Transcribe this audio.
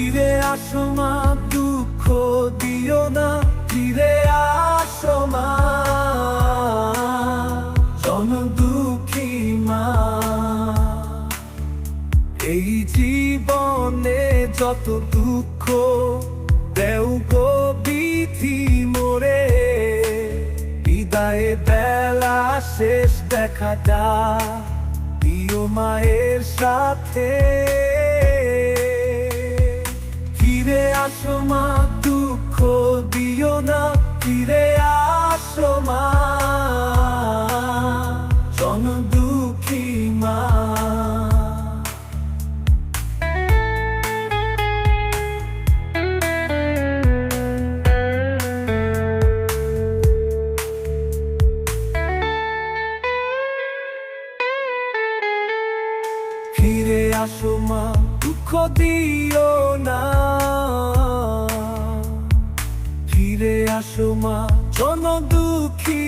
ফিরে আসো, মা, দুঃখ দিও না। ফিরে আসো, মা। জন দুঃখী, মা। এই জীবনে যত দুঃখ, দেও গো মোরে। বিদায় বেলা শেষ দেখাটা প্রিয় মায়ের সাথে। আসো মা, দুঃখ দিও না, ফিরে আসো মা। দুঃখী মা। ফিরে আসো মা, দুঃখ দিও না। ফিরে জন দুঃখী